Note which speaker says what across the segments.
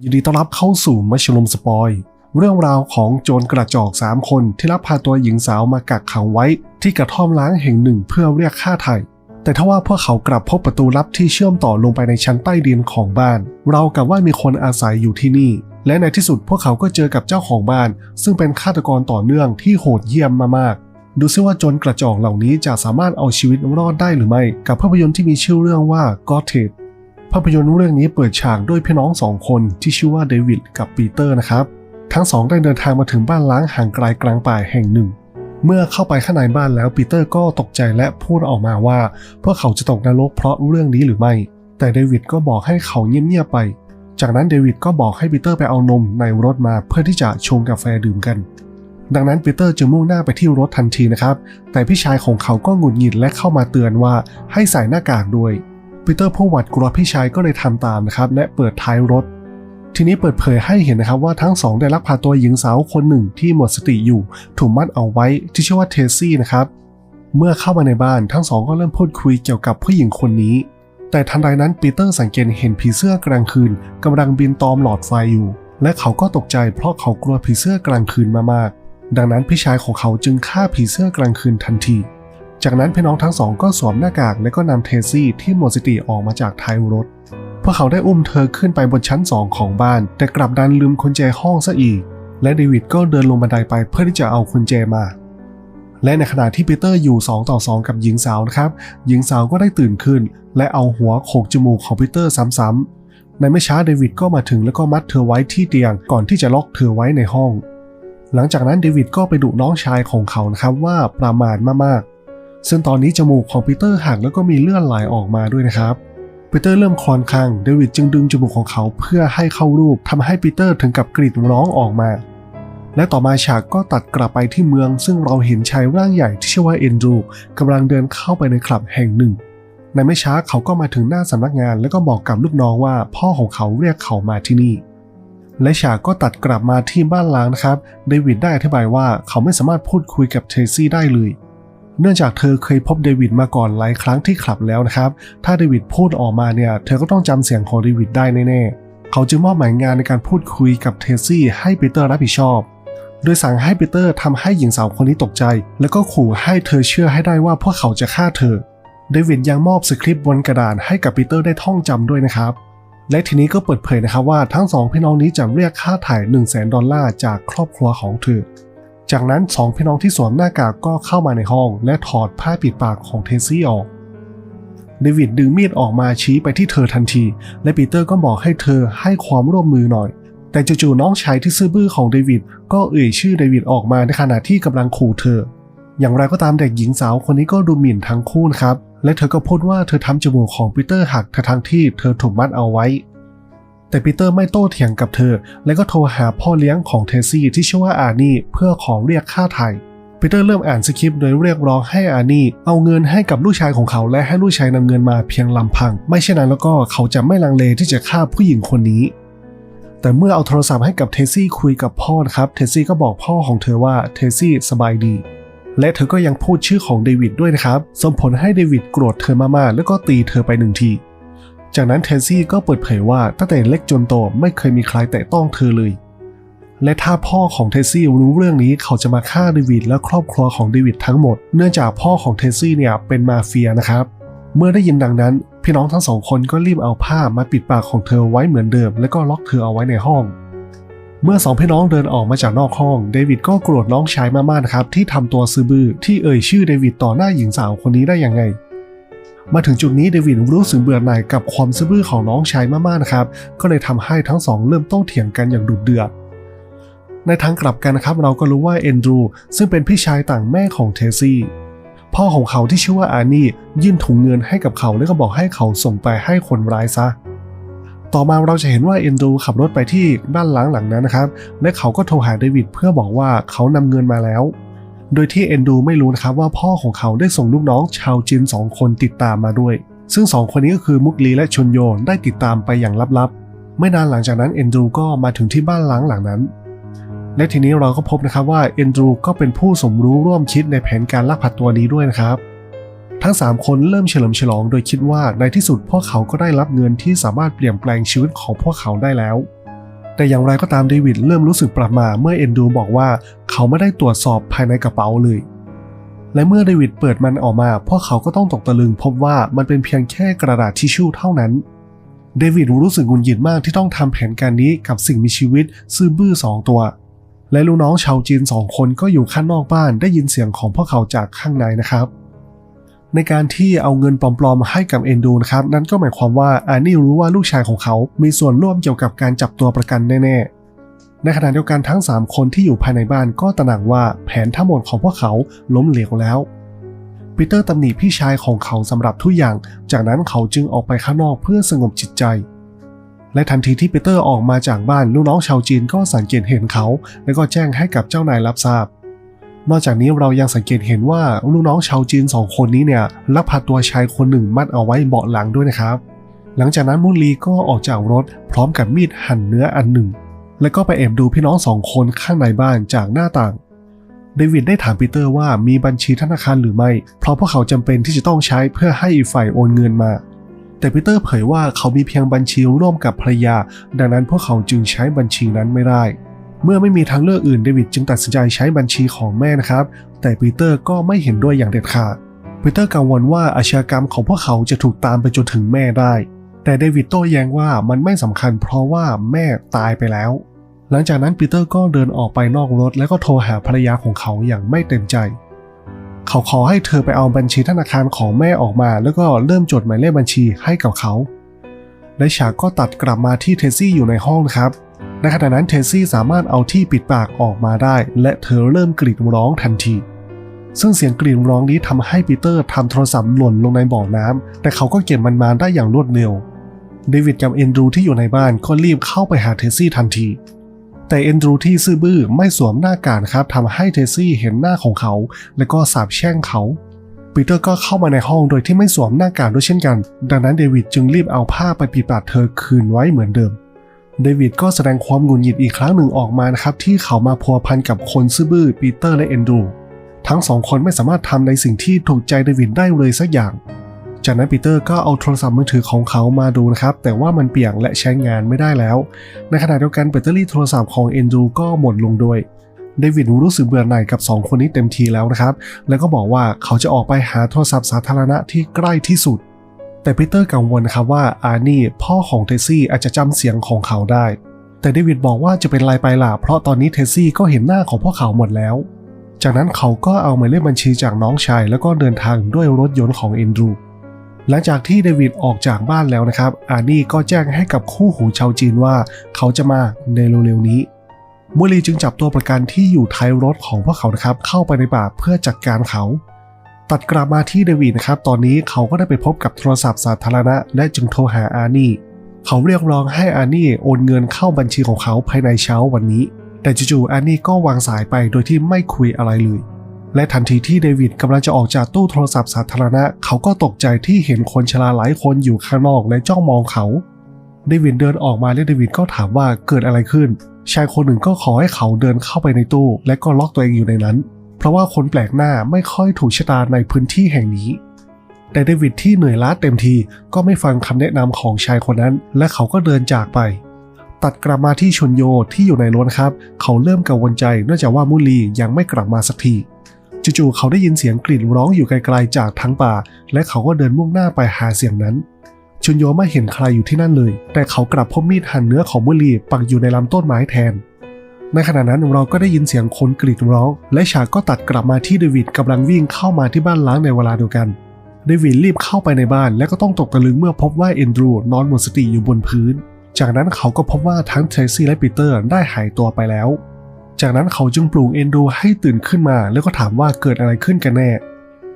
Speaker 1: ยินดีต้อนรับเข้าสู่มัชลุมสปอย เรื่องราวของโจรกระจอก 3 คนที่ลักพาตัวหญิงสาวมากักขังไว้ ที่กระท่อมล้างแห่งหนึ่งเพื่อเรียกค่าไถ่แต่ทว่าพวกเขากลับพบประตูลับที่เชื่อมต่อลงไปในชั้นใต้ดินของบ้าน เรากับว่ามีคนอาศัยอยู่ที่นี่ และในที่สุดพวกเขาก็เจอกับเจ้าของบ้าน ซึ่งเป็นฆาตกรต่อเนื่องที่โหดเยี่ยมมากๆดูซิว่าโจรกระจอกเหล่านี้จะสามารถเอาชีวิตรอดได้หรือไม่ กับภาพยนตร์ที่มีชื่อเรื่องว่า g o t e d ภาพยนตร์เรื่องนี้เปิดฉากด้วยพี่น้องสองคนที่ชื่อว่าเดวิดกับปีเตอร์นะครับ ทั้งสองได้เดินทางมาถึงบ้านล้างห่างไกลกลางป่าแห่งหนึ่ง เมื่อเข้าไปข้างในบ้านแล้วปีเตอร์ก็ตกใจและพูดออกมาว่า พวกเขาจะตกนรกเพราะเรื่องนี้หรือไม่ แต่เดวิดก็บอกให้เขาเงียบๆไป จากนั้นเดวิดก็บอกให้ปีเตอร์ไปเอานมในรถมาเพื่อที่จะชงกาแฟดื่มกันดังนั้นปีเตอร์จึงมุ่งหน้าไปที่รถทันทีนะครับ แต่พี่ชายของเขาก็หงุดหงิดและเข้ามาเตือนว่าให้ใส่หน้ากากด้วย ปีเตอร์ผู้หวัดกลัวพี่ชายก็เลยทำตามนะครับ และเปิดท้ายรถ ทีนี้เปิดเผยให้เห็นนะครับว่าทั้งสองได้ลักพาตัวหญิงสาวคนหนึ่งที่หมดสติอยู่ ถูกมัดเอาไว้ที่ชื่อว่าเทซี่นะครับ เมื่อเข้ามาในบ้านทั้งสองก็เริ่มพูดคุยเกี่ยวกับผู้หญิงคนนี้ แต่ทันใดนั้นปีเตอร์สังเกตเห็นผีเสื้อกลางคืนกำลังบินตอมหลอดไฟอยู่ และเขาก็ตกใจเพราะเขากลัวผีเสื้อกลางคืนมากดังนั้นพี่ชายของเขาจึงฆ่าผีเสื้อกลางคืนทันที จากนั้นพี่น้องทั้งสองก็สวมหน้ากากและก็นำเทซี่ที่หมดสติออกมาจากท้ายรถพวกเขาได้อุ้มเธอขึ้นไปบนชั้นสองของบ้าน แต่กลับดันลืมกุญแจห้องซะอีก และเดวิดก็เดินลงบันไดไปเพื่อที่จะเอากุญแจมา และในขณะที่ปีเตอร์อยู่ 2 ต่อ 2 กับหญิงสาวนะครับ หญิงสาวก็ได้ตื่นขึ้น และเอาหัวโขกจมูกของปีเตอร์ซ้ำๆในไม่ช้าเดวิดก็มาถึงแล้วก็มัดเธอไว้ที่เตียงก่อนที่จะล็อกเธอไว้ในห้อง หลังจากนั้นเดวิดก็ไปดุน้องชายของเขานะครับว่าประมาทมากๆ ซึ่งตอนนี้จมูกของปีเตอร์หักแล้วก็มีเลือดไหลออกมาด้วยนะครับปีเตอร์เริ่มคลอนคางเดวิดจึงดึงจมูกของเขาเพื่อให้เข้ารูปทำให้ปีเตอร์ถึงกับกรีดร้องออกมา และต่อมาฉากก็ตัดกลับไปที่เมือง ซึ่งเราเห็นชายร่างใหญ่ที่ชื่อว่าเอนดรูกำลังเดินเข้าไปในคลับแห่งหนึ่งในไม่ช้าเขาก็มาถึงหน้าสำนักงานแล้วก็บอกกับลูกน้องว่าพ่อของเขาเรียกเขามาที่นี่ และฉากก็ตัดกลับมาที่บ้านล้างนะครับ เดวิดได้อธิบายว่าเขาไม่สามารถพูดคุยกับเทซี่ได้เลย เนื่องจากเธอเคยพบเดวิดมาก่อนหลายครั้งที่คลับแล้วนะครับ ถ้าเดวิดพูดออกมาเนี่ยเธอก็ต้องจำเสียงของเดวิดได้แน่ๆ เขาจึงมอบหมายงานในการพูดคุยกับเทซี่ให้ปีเตอร์รับผิดชอบ โดยสั่งให้ปีเตอร์ทำให้หญิงสาวคนนี้ตกใจ แล้วก็ขู่ให้เธอเชื่อให้ได้ว่าพวกเขาจะฆ่าเธอ เดวิดยังมอบสคริปต์บนกระดาษให้กับปีเตอร์ได้ท่องจำด้วยนะครับและทีนี้ก็เปิดเผยนะครับว่าทั้งสองพี่น้องนี้จะเรียกค่าถ่าย 1 0 0 0 0แดอลลาร์จากครอบครัวของเธอ จากนั้นสองพี่น้องที่สวมหน้ากากก็เข้ามาในห้อง และถอดผ้าปิดปากของเทซี่ออกเดวิดดึงมีดออกมาชี้ไปที่เธอทันที และปีเตอร์ก็บอกให้เธอให้ความร่วมมือหน่อย แต่จู่ๆน้องชายที่ซื่อบื้อของเดวิดก็เอ่ยชื่อเดวิดออกมาในขณะที่กำลังขู่เธอ อย่างไรก็ตามเด็กหญิงสาวคนนี้ก็ดูหมิ่นทั้งคู่นะครับ และเธอก็พูดว่าเธอทำจมูกของปีเตอร์หักทั้งที่เธอถูกมัดเอาไว้ แต่ปีเตอร์ไม่โต้เถียงกับเธอ และก็โทรหาพ่อเลี้ยงของเทซี่ที่ชื่อว่าอานี่เพื่อขอเรียกค่าไถ่ปีเตอร์เริ่มอ่านสคริปต์โดยเรียกร้องให้อานี่เอาเงินให้กับลูกชายของเขาและให้ลูกชายนำเงินมาเพียงลำพัง ไม่เช่นนั้นแล้วก็เขาจะไม่ลังเลที่จะฆ่าผู้หญิงคนนี้ แต่เมื่อเอาโทรศัพท์ให้กับเทซี่คุยกับพ่อนะครับ เทซี่ก็บอกพ่อของเธอว่าเทซี่สบายดี และเธอก็ยังพูดชื่อของเดวิดด้วยนะครับส่งผลให้เดวิดโกรธเธอมากๆแล้วก็ตีเธอไปหนึ่งที จากนั้นเทซี่ก็เปิดเผยว่าตั้งแต่เล็กจนโตไม่เคยมีใครแตะต้องเธอเลย และถ้าพ่อของเทซี่รู้เรื่องนี้เขาจะมาฆ่าเดวิดและครอบครัวของเดวิดทั้งหมด เนื่องจากพ่อของเทซี่เนี่ยเป็นมาเฟียนะครับ เมื่อได้ยินดังนั้น พี่น้องทั้งสองคนก็รีบเอาผ้ามาปิดปากของเธอไว้เหมือนเดิม แล้วก็ล็อกเธอเอาไว้ในห้อง เมื่อสองพี่น้องเดินออกมาจากนอกห้องเดวิดก็โกรธน้องชายมากๆนะครับที่ทำตัวซื่อบื้อที่เอ่ยชื่อเดวิดต่อหน้าหญิงสาวคนนี้ได้ยังไง มาถึงจุดนี้เดวิดรู้สึกเบื่อหน่ายกับความซื่อบื้อของน้องชายมากๆนะครับ ก็เลยทำให้ทั้งสองเริ่มโต้เถียงกันอย่างดุเดือด ในทางกลับกันนะครับ เราก็รู้ว่าเอนดรูซึ่งเป็นพี่ชายต่างแม่ของเทซี่พ่อของเขาที่ชื่อว่าอานี่ยื่นถุงเงินให้กับเขาแล้วก็บอกให้เขาส่งไปให้คนร้ายซะ ต่อมาเราจะเห็นว่าเอนดรูขับรถไปที่บ้านล้างหลังนั้นนะครับ และเขาก็โทรหาเดวิดเพื่อบอกว่าเขานำเงินมาแล้ว โดยที่เอนดูไม่รู้นะครับว่าพ่อของเขาได้ส่งลูกน้องชาวจีนสองคนติดตามมาด้วย ซึ่งสองคนนี้ก็คือมุกลีและชนโยได้ติดตามไปอย่างลับๆ ไม่นานหลังจากนั้นเอนดูก็มาถึงที่บ้านล้างหลังนั้น และทีนี้เราก็พบนะครับว่าเอนดูก็เป็นผู้สมรู้ร่วมคิดในแผนการลักพาตัวนี้ด้วยนะครับทั้ง 3 คนเริ่มเฉลิมฉลองโดยคิดว่าในที่สุดพวกเขาก็ได้รับเงินที่สามารถเปลี่ยนแปลงชีวิตของพวกเขาได้แล้ว แต่อย่างไรก็ตามเดวิดเริ่มรู้สึกประหม่าเมื่อเอนดูบอกว่าเขาไม่ได้ตรวจสอบภายในกระเป๋าเลย และเมื่อเดวิดเปิดมันออกมา พวกเขาก็ต้องตกตะลึงพบว่ามันเป็นเพียงแค่กระดาษทิชชู่เท่านั้นเดวิดรู้สึกหงุนหงิดมากที่ต้องทำแผนการนี้กับสิ่งมีชีวิตซื่อบื้อสองตัว และลูกน้องชาวจีนสองคนก็อยู่ข้างนอกบ้านได้ยินเสียงของพวกเขาจากข้างในนะครับ ในการที่เอาเงินปลอมๆให้กับเอนดูนะครับนั่นก็หมายความว่าอานี่รู้ว่าลูกชายของเขา มีส่วนร่วมเกี่ยวกับการจับตัวประกันแน่ๆ ในขณะเดียวกันทั้ง 3 คนที่อยู่ภายในบ้านก็ตระหนักว่าแผนทั้งหมดของพวกเขาล้มเหลวแล้วปีเตอร์ตำหนิพี่ชายของเขาสำหรับทุกอย่าง จากนั้นเขาจึงออกไปข้างนอกเพื่อสงบจิตใจ และทันทีที่ปีเตอร์ออกมาจากบ้านลูกน้องชาวจีนก็สังเกตเห็นเขา และก็แจ้งให้กับเจ้านายรับทราบ นอกจากนี้เรายังสังเกตเห็นว่าลูกน้องชาวจีนสองคนนี้เนี่ยลักพาตัวชายคนหนึ่งมัดเอาไว้เบาะหลังด้วยนะครับ หลังจากนั้นมุลีก็ออกจากรถพร้อมกับมีดหั่นเนื้ออันหนึ่ง แล้วก็ไปแอบดูพี่น้องสองคนข้างในบ้านจากหน้าต่างเดวิดได้ถามปีเตอร์ว่ามีบัญชีธนาคารหรือไม่ เพราะพวกเขาจำเป็นที่จะต้องใช้เพื่อให้อีกฝ่ายโอนเงินมา แต่ปีเตอร์เผยว่าเขามีเพียงบัญชีร่วมกับภรรยา ดังนั้นพวกเขาจึงใช้บัญชีนั้นไม่ได้ เมื่อไม่มีทางเลือกอื่นเดวิดจึงตัดสินใจใช้บัญชีของแม่นะครับ แต่ปีเตอร์ก็ไม่เห็นด้วยอย่างเด็ดขาดปีเตอร์กังวลว่าอาชญากรรมของพวกเขาจะถูกตามไปจนถึงแม่ได้ แต่เดวิดโต้แย้งว่ามันไม่สำคัญเพราะว่าแม่ตายไปแล้ว หลังจากนั้นปีเตอร์ก็เดินออกไปนอกรถ แล้วก็โทรหาภรรยาของเขาอย่างไม่เต็มใจ เขาขอให้เธอไปเอาบัญชีธนาคารของแม่ออกมา แล้วก็เริ่มจดหมายเลขบัญชีให้กับเขาและฉากก็ตัดกลับมาที่เทสซี่อยู่ในห้องนะครับ ในขณะนั้นเทสซี่สามารถเอาที่ปิดปากออกมาได้ และเธอเริ่มกรีดร้องทันที ซึ่งเสียงกรีดร้องนี้ทำให้ปีเตอร์ทำโทรศัพท์หล่นลงในบ่อน้ำแต่เขาก็เก็บมันมาได้อย่างรวดเร็วเดวิดกับเอนดรูที่อยู่ในบ้านก็รีบเข้าไปหาเทสซี่ทันที แต่เอนดรูที่ซื่อบื้อไม่สวมหน้ากากครับทำให้เทสซี่เห็นหน้าของเขา และก็สาบแช่งเขาปีเตอร์ก็เข้ามาในห้องโดยที่ไม่สวมหน้ากากด้วยเช่นกัน ดังนั้นเดวิดจึงรีบเอาผ้าไปปิดปากเธอคืนไว้เหมือนเดิม เดวิดก็แสดงความหงุดหงิดอีกครั้งหนึ่งออกมานะครับที่เขามาพัวพันกับคนซื่อบื้อปีเตอร์และเอนดรูทั้งสองคนไม่สามารถทำในสิ่งที่ถูกใจเดวิดได้เลยสักอย่าง จากนั้นปีเตอร์ก็เอาโทรศัพท์มือถือของเขามาดูนะครับ แต่ว่ามันเปียกและใช้งานไม่ได้แล้ว ในขณะเดียวกันแบตเตอรี่โทรศัพท์ของเอนดรูก็หมดลงด้วยเดวิดรู้สึกเบื่อหน่ายกับ 2 คนนี้เต็มทีแล้วนะครับ แล้วก็บอกว่าเขาจะออกไปหาโทรศัพท์สาธารณะที่ใกล้ที่สุด แต่ปีเตอร์กังวลนะครับว่าอาร์นี่พ่อของเทสซี่อาจจะจำเสียงของเขาได้ แต่เดวิดบอกว่าจะเป็นไรไปล่ะเพราะตอนนี้เทสซี่ก็เห็นหน้าของพวกเขาหมดแล้ว จากนั้นเขาก็เอาหมายเลขบัญชีจากน้องชาย แล้วก็เดินทางด้วยรถยนต์ของเอนดรูหลังจากที่เดวิดออกจากบ้านแล้วนะครับ อาร์นี่ก็แจ้งให้กับคู่หูชาวจีนว่าเขาจะมาในเร็วๆนี้มุลีจึงจับตัวประกันที่อยู่ท้ายรถของพวกเขานะครับเข้าไปในป่าเพื่อจัดการเขา ตัดกลับมาที่เดวิดนะครับ ตอนนี้เขาก็ได้ไปพบกับโทรศัพท์สาธารณะ และจึงโทรหาอานี่ เขาเรียกร้องให้อานี่โอนเงินเข้าบัญชีของเขาภายในเช้าวันนี้ แต่จู่ๆอานี่ก็วางสายไปโดยที่ไม่คุยอะไรเลย และทันทีที่เดวิดกำลังจะออกจากตู้โทรศัพท์สาธารณะ เขาก็ตกใจที่เห็นคนชราหลายคนอยู่ข้างนอกและจ้องมองเขา เดวิดเดินออกมาและเดวิดก็ถามว่าเกิดอะไรขึ้น ชายคนหนึ่งก็ขอให้เขาเดินเข้าไปในตู้ และก็ล็อกตัวเองอยู่ในนั้น เพราะว่าคนแปลกหน้าไม่ค่อยถูกชะตาในพื้นที่แห่งนี้ แต่เดวิดที่เหนื่อยล้าเต็มทีก็ไม่ฟังคำแนะนำของชายคนนั้น และเขาก็เดินจากไป ตัดกลับมาที่ชุนโยที่อยู่ในรถครับ เขาเริ่มกังวลใจเนื่องจากว่ามุลียังไม่กลับมาสักทีจู่ๆเขาได้ยินเสียงกรีดร้องอยู่ไกลๆจากทั้งป่า และเขาก็เดินมุ่งหน้าไปหาเสียงนั้น ชุนโยไม่เห็นใครอยู่ที่นั่นเลย แต่เขากลับพบมีดหั่นเนื้อของมุลีปักอยู่ในลำต้นไม้แทน ในขณะนั้นเราก็ได้ยินเสียงคนกรีดร้อง และฉากก็ตัดกลับมาที่เดวิดกำลังวิ่งเข้ามาที่บ้านล้างในเวลาเดียวกัน เดวิดรีบเข้าไปในบ้านและก็ต้องตกตะลึงเมื่อพบว่าเอนดรูนอนหมดสติอยู่บนพื้น จากนั้นเขาก็พบว่าทั้งเทรซี่และปีเตอร์ได้หายตัวไปแล้ว จากนั้นเขาจึงปลุกเอนดรูให้ตื่นขึ้นมา แล้วก็ถามว่าเกิดอะไรขึ้นกันแน่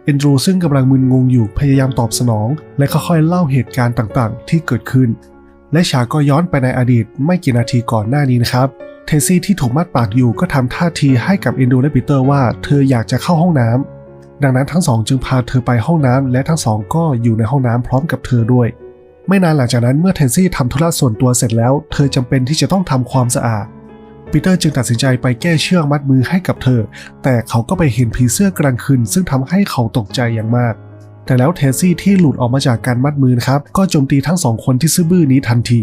Speaker 1: เอนดรูซึ่งกำลังมึนงงอยู่พยายามตอบสนอง และค่อยๆเล่าเหตุการณ์ต่างๆ ที่เกิดขึ้น และฉากก็ย้อนไปในอดีตไม่กี่นาทีก่อนหน้านี้นะครับ เทซี่ที่ถูกมัดปากอยู่ก็ทำท่าทีให้กับเอนดูและปีเตอร์ว่าเธออยากจะเข้าห้องน้ำดังนั้นทั้งสองจึงพาเธอไปห้องน้ำและทั้งสองก็อยู่ในห้องน้ำพร้อมกับเธอด้วย ไม่นานหลังจากนั้นเมื่อเทซี่ทำธุระส่วนตัวเสร็จแล้ว เธอจำเป็นที่จะต้องทำความสะอาดปีเตอร์จึงตัดสินใจไปแก้เชือกมัดมือให้กับเธอ แต่เขาก็ไปเห็นผีเสื้อกลางคืนซึ่งทำให้เขาตกใจอย่างมาก แต่แล้วเทซี่ที่หลุดออกมาจากการมัดมือนะครับ ก็โจมตีทั้งสองคนที่ซื่อบื้อนี้ทันที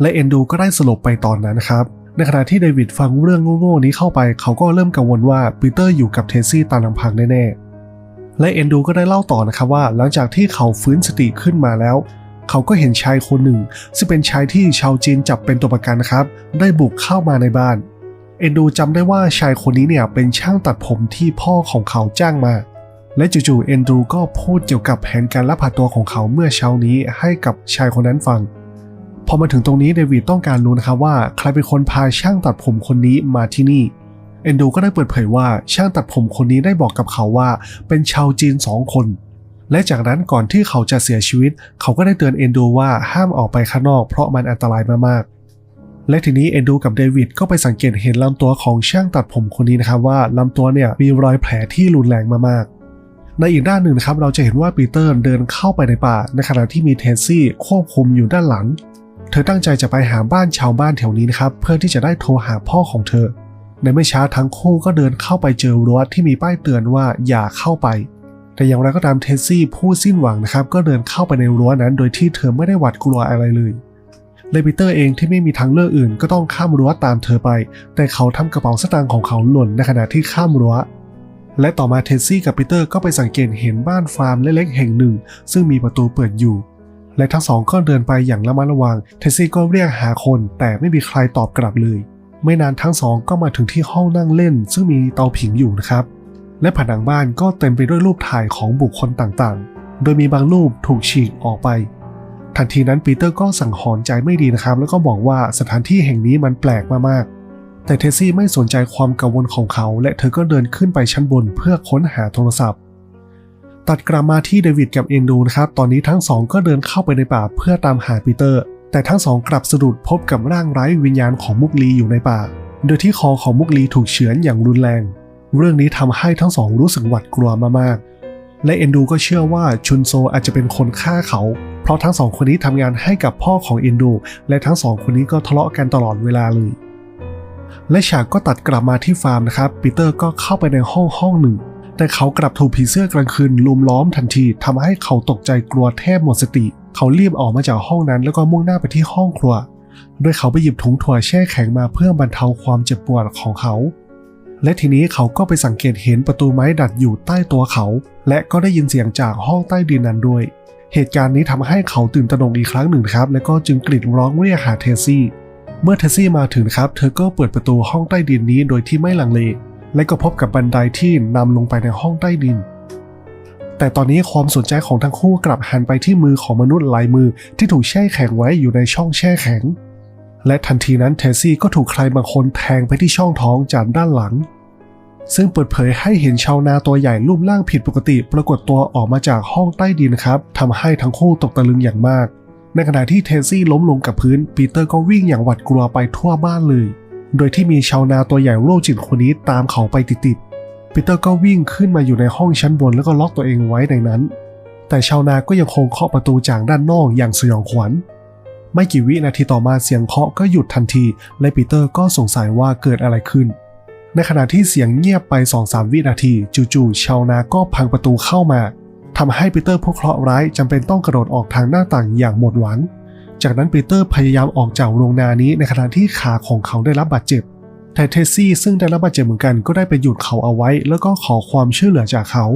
Speaker 1: และเอนดูก็ได้สลบไปตอนนั้นครับ ในขณะที่เดวิดฟังเรื่องโง่ๆนี้เข้าไป เขาก็เริ่มกังวลว่าปีเตอร์อยู่กับเทซี่ตามลำพังแน่ๆ และเอนดูก็ได้เล่าต่อนะครับว่า หลังจากที่เขาฟื้นสติขึ้นมาแล้ว เขาก็เห็นชายคนหนึ่ง ซึ่งเป็นชายที่ชาวจีนจับเป็นตัวประกันนะครับ ได้บุกเข้ามาในบ้าน เอนดูจำได้ว่าชายคนนี้เนี่ยเป็นช่างตัดผมที่พ่อของเขาจ้างมา และจู่ๆเอนดูก็พูดเกี่ยวกับแผนการลักพาตัวของเขาเมื่อเช้านี้ให้กับชายคนนั้นฟัง พอมาถึงตรงนี้เดวิดต้องการรู้นะครับว่าใครเป็นคนพาช่างตัดผมคนนี้มาที่นี่เอนดูก็ได้เปิดเผยว่าช่างตัดผมคนนี้ได้บอกกับเขาว่าเป็นชาวจีนสองคน และจากนั้นก่อนที่เขาจะเสียชีวิต เขาก็ได้เตือนเอนดูว่าห้ามออกไปข้างนอกเพราะมันอันตรายมากๆ และทีนี้เอนดูกับเดวิดก็ไปสังเกตเห็นลำตัวของช่างตัดผมคนนี้นะครับว่าลำตัวเนี่ยมีรอยแผลที่รุนแรงมากๆ ในอีกด้านหนึ่งนะครับเราจะเห็นว่าปีเตอร์เดินเข้าไปในป่าในขณะที่มีเทสซี่ควบคุมอยู่ด้านหลัง เธอตั้งใจจะไปหาบ้านชาวบ้านแถวนี้นะครับ เพื่อที่จะได้โทรหาพ่อของเธอ ในไม่ช้าทั้งคู่ก็เดินเข้าไปเจอรั้วที่มีป้ายเตือนว่าอย่าเข้าไป แต่อย่างไรก็ตามเทสซี่ผู้สิ้นหวังนะครับ ก็เดินเข้าไปในรั้วนั้น โดยที่เธอไม่ได้หวาดกลัวอะไรเลยเลปีเตอร์เองที่ไม่มีทางเลือกอื่นก็ต้องข้ามรั้วตามเธอไป แต่เขาทำกระเป๋าสตางค์ของเขาหล่นในขณะที่ข้ามรั้ว และต่อมาเทสซี่กับปีเตอร์ก็ไปสังเกตเห็นบ้านฟาร์มเล็กๆแห่งหนึ่ง ซึ่งมีประตูเปิดอยู่ และทั้งสองก็เดินไปอย่างระมัดระวัง เทซี่ก็เรียกหาคนแต่ไม่มีใครตอบกลับเลย ไม่นานทั้งสองก็มาถึงที่ห้องนั่งเล่น ซึ่งมีเตาผิงอยู่นะครับ และผนังบ้านก็เต็มไปด้วยรูปถ่ายของบุคคลต่างๆ โดยมีบางรูปถูกฉีกออกไป ทันทีนั้นปีเตอร์ก็สั่งหอนใจไม่ดีนะครับ แล้วก็บอกว่าสถานที่แห่งนี้มันแปลกมากๆ แต่เทซี่ไม่สนใจความกังวลของเขา และเธอก็เดินขึ้นไปชั้นบนเพื่อค้นหาโทรศัพท์ ตัดกลับมาที่เดวิดกับเอนดูนะครับตอนนี้ทั้งสองก็เดินเข้าไปในป่าเพื่อตามหาปีเตอร์ แต่ทั้งสองกลับสะดุดพบกับร่างไร้วิญญาณของมุกลีอยู่ในป่า โดยที่คอของมุกลีถูกเฉือนอย่างรุนแรง เรื่องนี้ทำให้ทั้งสองรู้สึกหวาดกลัวมากๆ และเอนดูก็เชื่อว่าชุนโซอาจจะเป็นคนฆ่าเขา เพราะทั้งสองคนนี้ทำงานให้กับพ่อของเอนดูและทั้งสองคนนี้ก็ทะเลาะกันตลอดเวลาเลยและฉากก็ตัดกลับมาที่ฟาร์มนะครับปีเตอร์ก็เข้าไปในห้องห้องหนึ่ง แต่เขากลับถูกผีเสื้อกลางคืนลุมล้อมทันทีทำให้เขาตกใจกลัวแทบหมดสติ เขารีบออกมาจากห้องนั้นแล้วก็มุ่งหน้าไปที่ห้องครัว โดยเขาไปหยิบถุงถั่วแช่แข็งมาเพื่อบรรเทาความเจ็บปวดของเขา และทีนี้เขาก็ไปสังเกตเห็นประตูไม้ดัดอยู่ใต้ตัวเขา และก็ได้ยินเสียงจากห้องใต้ดินนั้นด้วย เหตุการณ์นี้ทำให้เขาตื่นตระหนกอีกครั้งหนึ่งครับ และก็จึงกรีดร้องเรียกหาเทสซี่ เมื่อเทสซี่มาถึงครับ เธอก็เปิดประตูห้องใต้ดินนี้โดยที่ไม่ลังเล และก็พบกับบันไดที่นำลงไปในห้องใต้ดิน แต่ตอนนี้ความสนใจของทั้งคู่กลับหันไปที่มือของมนุษย์ลายมือที่ถูกแช่แข็งไว้อยู่ในช่องแช่แข็ง และทันทีนั้นเทสซี่ก็ถูกใครบางคนแทงไปที่ช่องท้องจากด้านหลัง ซึ่งเปิดเผยให้เห็นชาวนาตัวใหญ่รูปร่างผิดปกติ ปรากฏตัวออกมาจากห้องใต้ดินครับทำให้ทั้งคู่ตกตะลึงอย่างมากในขณะที่เทสซี่ล้มลงกับพื้น ปีเตอร์ก็วิ่งอย่างหวาดกลัวไปทั่วบ้านเลย โดยที่มีชาวนาตัวใหญ่โรคจิตคนนี้ตามเขาไปติดๆปีเตอร์ก็วิ่งขึ้นมาอยู่ในห้องชั้นบนแล้วก็ล็อกตัวเองไว้ในนั้น แต่ชาวนาก็ยังคงเคาะประตูจากด้านนอกอย่างสยองขวัญ ไม่กี่วินาทีต่อมาเสียงเคาะก็หยุดทันที และปีเตอร์ก็สงสัยว่าเกิดอะไรขึ้น ในขณะที่เสียงเงียบไป2-3วินาทีจู่ๆชาวนาก็พังประตูเข้ามาทำให้ปีเตอร์ผู้เคราะห์ร้ายจำเป็นต้องกระโดดออกทางหน้าต่างอย่างหมดหวัง จากนั้นปีเตอร์พยายามออกจากโรงนานี้ในขณะที่ขาของเขาได้รับบาดเจ็บ แต่เทสซี่ซึ่งได้รับบาดเจ็บเหมือนกันก็ได้ไปหยุดเขาเอาไว้ แล้วก็ขอความช่วยเหลือจากเขา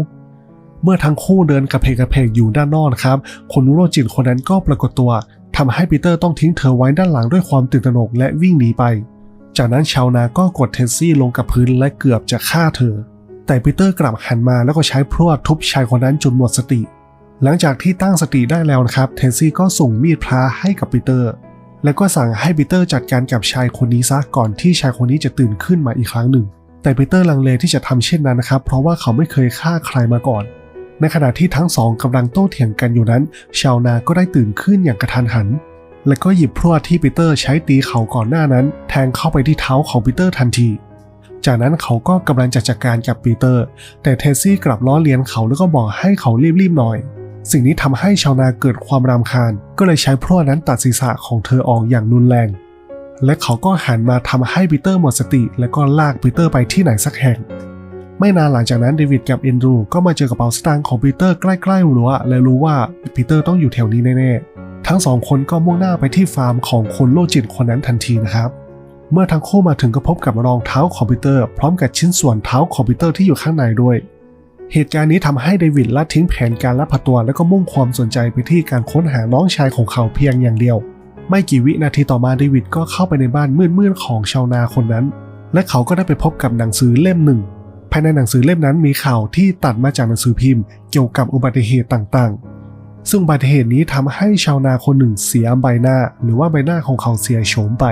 Speaker 1: เมื่อทั้งคู่เดินกระเพกกระเพกอยู่ด้านนอกนะครับ คนโรคจิตคนนั้นก็ปรากฏตัวทำให้ปีเตอร์ต้องทิ้งเธอไว้ด้านหลังด้วยความตื่นตระหนกและวิ่งหนีไป จากนั้นชาวนาก็กดเทสซี่ลงกับพื้นและเกือบจะฆ่าเธอ แต่ปีเตอร์กลับหันมาแล้วก็ใช้พรวดทุบชายคนนั้นจนหมดสติ หลังจากที่ตั้งสติได้แล้วนะครับ เทสซี่ก็ส่งมีดพระให้กับปีเตอร์ แล้วก็สั่งให้ปีเตอร์จัดการกับชายคนนี้ซะก่อนที่ชายคนนี้จะตื่นขึ้นมาอีกครั้งหนึ่ง แต่ปีเตอร์ลังเลที่จะทำเช่นนั้นนะครับ เพราะว่าเขาไม่เคยฆ่าใครมาก่อน ในขณะที่ทั้งสองกำลังโต้เถียงกันอยู่นั้น ชาวนาก็ได้ตื่นขึ้นอย่างกระทันหัน และก็หยิบพรวดที่ปีเตอร์ใช้ตีเขาก่อนหน้านั้น แทงเข้าไปที่เท้าของปีเตอร์ทันทีจากนั้นเขาก็กำลังจะจัดการกับปีเตอร์ แต่เทซี่กลับล้อเลียนเขาแล้วก็บอกให้เขารีบๆหน่อย สิ่งนี้ทำให้ชาวนาเกิดความรำคาญ ก็เลยใช้พรวนั้นตัดศีรษะของเธอออกอย่างรุนแรง และเขาก็หันมาทำให้ปีเตอร์หมดสติ และก็ลากปีเตอร์ไปที่ไหนสักแห่ง ไม่นานหลังจากนั้นเดวิดกับเอนดรูก็มาเจอกระเป๋าสตางค์ของปีเตอร์ใกล้ๆรั้วและรู้ว่าปีเตอร์ต้องอยู่แถวนี้แน่ๆ ทั้งสองคนก็มุ่งหน้าไปที่ฟาร์มของคนโรคจิตคนนั้นทันทีนะครับเมื่อทั้งคู่มาถึงก็พบกับรองเท้าคอมพิวเตอร์พร้อมกับชิ้นส่วนเท้าคอมพิวเตอร์ที่อยู่ข้างในด้วย เหตุการณ์นี้ทำให้เดวิดละทิ้งแผนการลักพาตัว แล้วก็มุ่งความสนใจไปที่การค้นหาน้องชายของเขาเพียงอย่างเดียว ไม่กี่วินาทีต่อมาเดวิดก็เข้าไปในบ้านมืดๆของชาวนาคนนั้น และเขาก็ได้ไปพบกับหนังสือเล่มหนึ่ง ภายในหนังสือเล่มนั้นมีข่าวที่ตัดมาจากหนังสือพิมพ์ เกี่ยวกับอุบัติเหตุต่างๆ ซึ่งอุบัติเหตุนี้ทำให้ชาวนาคนหนึ่งเสียใบหน้า หรือว่าใบหน้าของเขาเสียโฉมไป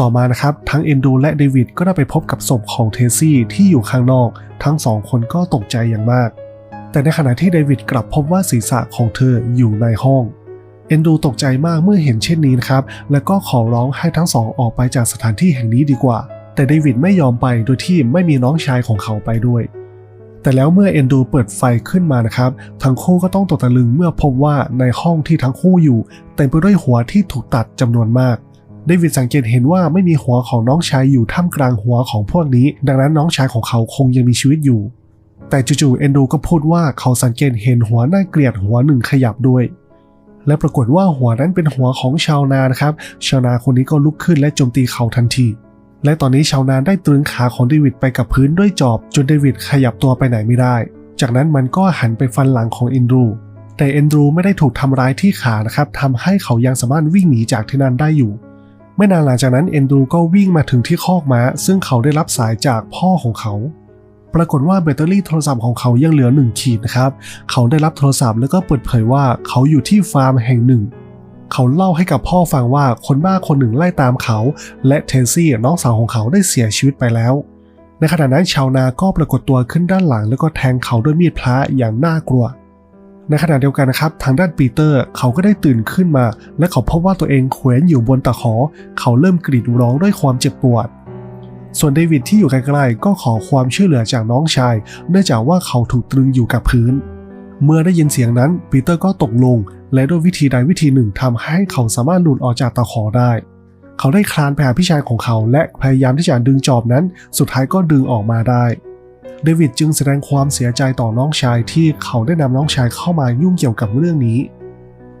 Speaker 1: ต่อมานะครับ ทั้งเอนดูและเดวิดก็ได้ไปพบกับศพของเทซี่ที่อยู่ข้างนอก ทั้งสองคนก็ตกใจอย่างมาก แต่ในขณะที่เดวิดกลับพบว่าศีรษะของเธออยู่ในห้อง เอนดูตกใจมากเมื่อเห็นเช่นนี้นะครับ และก็ขอร้องให้ทั้งสองออกไปจากสถานที่แห่งนี้ดีกว่า แต่เดวิดไม่ยอมไปโดยที่ไม่มีน้องชายของเขาไปด้วยแต่แล้วเมื่อเอนดูเปิดไฟขึ้นมานะครับ ทั้งคู่ก็ต้องตกตะลึงเมื่อพบว่าในห้องที่ทั้งคู่อยู่เต็มไปด้วยหัวที่ถูกตัดจำนวนมาก เดวิดสังเกตเห็นว่าไม่มีหัวของน้องชายอยู่ท่ามกลางหัวของพวกนี้ ดังนั้นน้องชายของเขาคงยังมีชีวิตอยู่ แต่จู่ๆเอนดูก็พูดว่าเขาสังเกตเห็นหัวน่าเกลียดหัวหนึ่งขยับด้วย และปรากฏว่าหัวนั้นเป็นหัวของชาวนานะครับ ชาวนาคนนี้ก็ลุกขึ้นและโจมตีเขาทันที และตอนนี้ชาวนาได้ตรึงขาของเดวิดไปกับพื้นด้วยจอบ จนเดวิดขยับตัวไปไหนไม่ได้ จากนั้นมันก็หันไปฟันหลังของเอนดูแต่เอนดรูไม่ได้ถูกทำร้ายที่ขานะครับทำให้เขายังสามารถวิ่งหนีจากที่นั่นได้อยู่ ไม่นานหลังจากนั้นเอนดูก็วิ่งมาถึงที่คอกม้า ซึ่งเขาได้รับสายจากพ่อของเขา ปรากฏว่าแบตเตอรี่โทรศัพท์ของเขายังเหลือหนึ่งขีดนะครับ เขาได้รับโทรศัพท์แล้วก็เปิดเผยว่าเขาอยู่ที่ฟาร์มแห่งหนึ่ง เขาเล่าให้กับพ่อฟังว่าคนบ้าคนหนึ่งไล่ตามเขา และเทนซี่น้องสาวของเขาได้เสียชีวิตไปแล้ว ในขณะนั้นชาวนาก็ปรากฏตัวขึ้นด้านหลัง แล้วก็แทงเขาด้วยมีดพระอย่างน่ากลัว ในขณะเดียวกันนะครับทางด้านปีเตอร์เขาก็ได้ตื่นขึ้นมา และเขาพบว่าตัวเองแขวนอยู่บนตะขอ เขาเริ่มกรีดร้องด้วยความเจ็บปวด ส่วนเดวิดที่อยู่ใกล้ๆก็ขอความช่วยเหลือจากน้องชาย เนื่องจากว่าเขาถูกตรึงอยู่กับพื้น เมื่อได้ยินเสียงนั้นปีเตอร์ก็ตกลง และด้วยวิธีใดวิธีหนึ่งทำให้เขาสามารถหลุดออกจากตะขอได้ เขาได้คลานไปหาพี่ชายของเขา และพยายามที่จะดึงจอบนั้น สุดท้ายก็ดึงออกมาได้ เดวิดจึงแสดงความเสียใจต่อน้องชายที่เขาได้นำน้องชายเข้ามายุ่งเกี่ยวกับเรื่องนี้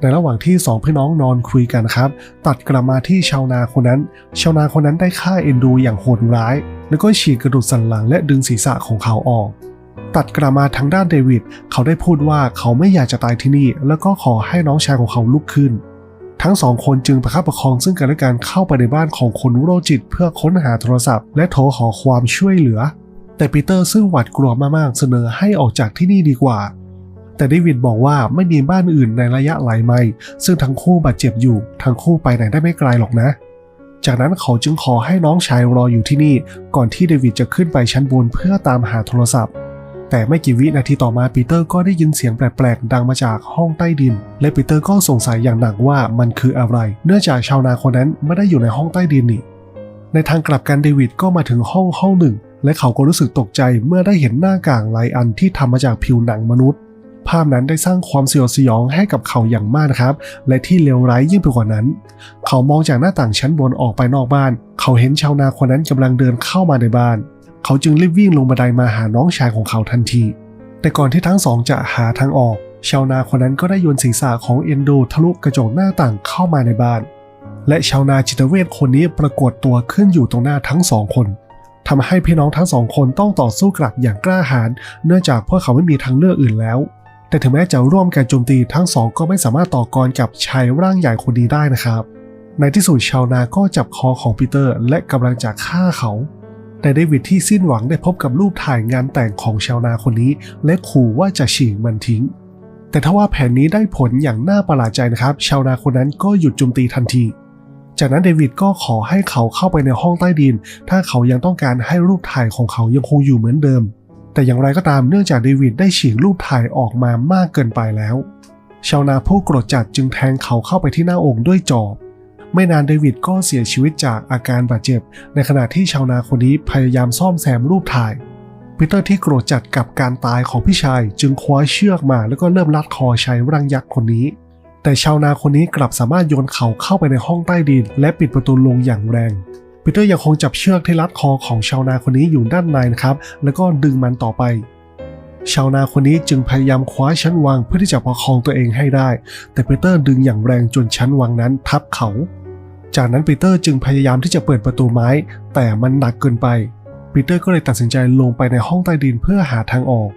Speaker 1: ในระหว่างที่สองพี่น้องนอนคุยกันครับ ตัดกลับมาที่ชาวนาคนนั้น ชาวนาคนนั้นได้ฆ่าเอ็นดูอย่างโหดร้าย แล้วก็ฉีกกระดูกสันหลังและดึงศีรษะของเขาออก ตัดกลับมาทางด้านเดวิดเขาได้พูดว่าเขาไม่อยากจะตายที่นี่ แล้วก็ขอให้น้องชายของเขาลุกขึ้นทั้งสองคนจึงประคับประคองซึ่งกันและกันเข้าไปในบ้านของคนโรคจิต เพื่อค้นหาโทรศัพท์ และโทรขอความช่วยเหลือ แต่ปีเตอร์ซึ่งหวาดกลัวมากๆเสนอให้ออกจากที่นี่ดีกว่า แต่เดวิดบอกว่าไม่มีบ้านอื่นในระยะหลายไมล์ซึ่งทั้งคู่บาดเจ็บอยู่ทั้งคู่ไปไหนได้ไม่ไกลหรอกนะ จากนั้นเขาจึงขอให้น้องชายรออยู่ที่นี่ ก่อนที่เดวิดจะขึ้นไปชั้นบนเพื่อตามหาโทรศัพท์ แต่ไม่กี่วินาทีต่อมาปีเตอร์ก็ได้ยินเสียงแปลกๆดังมาจากห้องใต้ดิน และปีเตอร์ก็สงสัยอย่างหนักว่ามันคืออะไร เนื่องจากชาวนาคนนั้นไม่ได้อยู่ในห้องใต้ดินนี่ในทางกลับกันเดวิดก็มาถึงห้องห้องหนึ่ง และเขาก็รู้สึกตกใจเมื่อได้เห็นหน้ากากลายอันที่ทำมาจากผิวหนังมนุษย์ ภาพนั้นได้สร้างความสยดสยองให้กับเขาอย่างมากนะครับ และที่เลวร้ายยิ่งไปกว่านั้น เขามองจากหน้าต่างชั้นบนออกไปนอกบ้าน เขาเห็นชาวนาคนนั้นกำลังเดินเข้ามาในบ้าน เขาจึงรีบวิ่งลงบันไดมาหาน้องชายของเขาทันที แต่ก่อนที่ทั้งสองจะหาทางออก ชาวนาคนนั้นก็ได้โยนศีรษะของเอนโดทะลุกระจกหน้าต่างเข้ามาในบ้าน และชาวนาจิตเวชคนนี้ปรากฏตัวขึ้นอยู่ตรงหน้าทั้งสองคน ทำให้พี่น้องทั้งสองคนต้องต่อสู้กลับอย่างกล้าหาญเนื่องจากพวกเขาไม่มีทางเลือกอื่นแล้ว แต่ถึงแม้จะร่วมกันโจมตีทั้งสองก็ไม่สามารถต่อกรกับชายร่างใหญ่คนนี้ได้นะครับ ในที่สุดชาวนาก็จับคอของปีเตอร์ และกำลังจะฆ่าเขาแต่เดวิดที่สิ้นหวังได้พบกับรูปถ่ายงานแต่งของชาวนาคนนี้ และขู่ว่าจะฉีกมันทิ้ง แต่ถ้าว่าแผนนี้ได้ผลอย่างน่าประหลาดใจนะครับ ชาวนาคนนั้นก็หยุดโจมตีทันที จากนั้นเดวิดก็ขอให้เขาเข้าไปในห้องใต้ดิน ถ้าเขายังต้องการให้รูปถ่ายของเขายังคงอยู่เหมือนเดิม แต่อย่างไรก็ตามเนื่องจากเดวิดได้ฉีกรูปถ่ายออกมามากเกินไปแล้ว ชาวนาผู้โกรธจัดจึงแทงเขาเข้าไปที่หน้าอกด้วยจอบ ไม่นานเดวิดก็เสียชีวิตจากอาการบาดเจ็บ ในขณะที่ชาวนาคนนี้พยายามซ่อมแซมรูปถ่ายปีเตอร์ที่โกรธจัดกับการตายของพี่ชาย จึงคว้าเชือกมาแล้วก็เริ่มลัดคอชายร่างยักษ์คนนี้ แต่ชาวนาคนนี้กลับสามารถโยนเขาเข้าไปในห้องใต้ดิน และปิดประตูลงอย่างแรงปีเตอร์ยังคงจับเชือกที่รัดคอของชาวนาคนนี้อยู่ด้านในนะครับ แล้วก็ดึงมันต่อไป ชาวนาคนนี้จึงพยายามคว้าชั้นวางเพื่อที่จะประคองตัวเองให้ได้ แต่ปีเตอร์ดึงอย่างแรงจนชั้นวางนั้นทับเขา จากนั้นปีเตอร์จึงพยายามที่จะเปิดประตูไม้ แต่มันหนักเกินไปปีเตอร์ก็เลยตัดสินใจลงไปในห้องใต้ดินเพื่อหาทางออก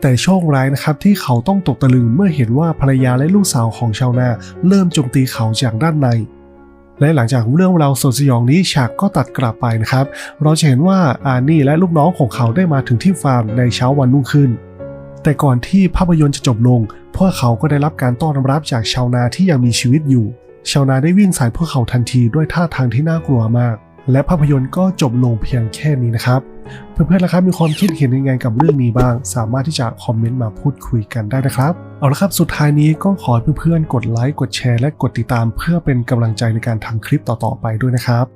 Speaker 1: แต่โชคร้ายนะครับที่เขาต้องตกตะลึงเมื่อเห็นว่าภรรยาและลูกสาวของชาวนาเริ่มโจมตีเขาจากด้านใน และหลังจากเรื่องราวสดสยองนี้ฉากก็ตัดกลับไปนะครับ เราจะเห็นว่าอานี่และลูกน้องของเขาได้มาถึงที่ฟาร์มในเช้าวันรุ่งขึ้น แต่ก่อนที่ภาพยนตร์จะจบลง พวกเขาก็ได้รับการต้อนรับจากชาวนาที่ยังมีชีวิตอยู่ ชาวนาได้วิ่งใส่พวกเขาทันทีด้วยท่าทางที่น่ากลัวมาก และภาพยนตร์ก็จบลงเพียงแค่นี้นะครับ เพื่อนๆละครับมีความคิดเห็นยังไงกับเรื่องนี้บ้าง สามารถที่จะคอมเมนต์มาพูดคุยกันได้นะครับ เอาละครับสุดท้ายนี้ก็ขอเพื่อนๆกดไลค์กดแชร์และกดติดตาม เพื่อเป็นกำลังใจในการทำคลิปต่อๆไปด้วยนะครับ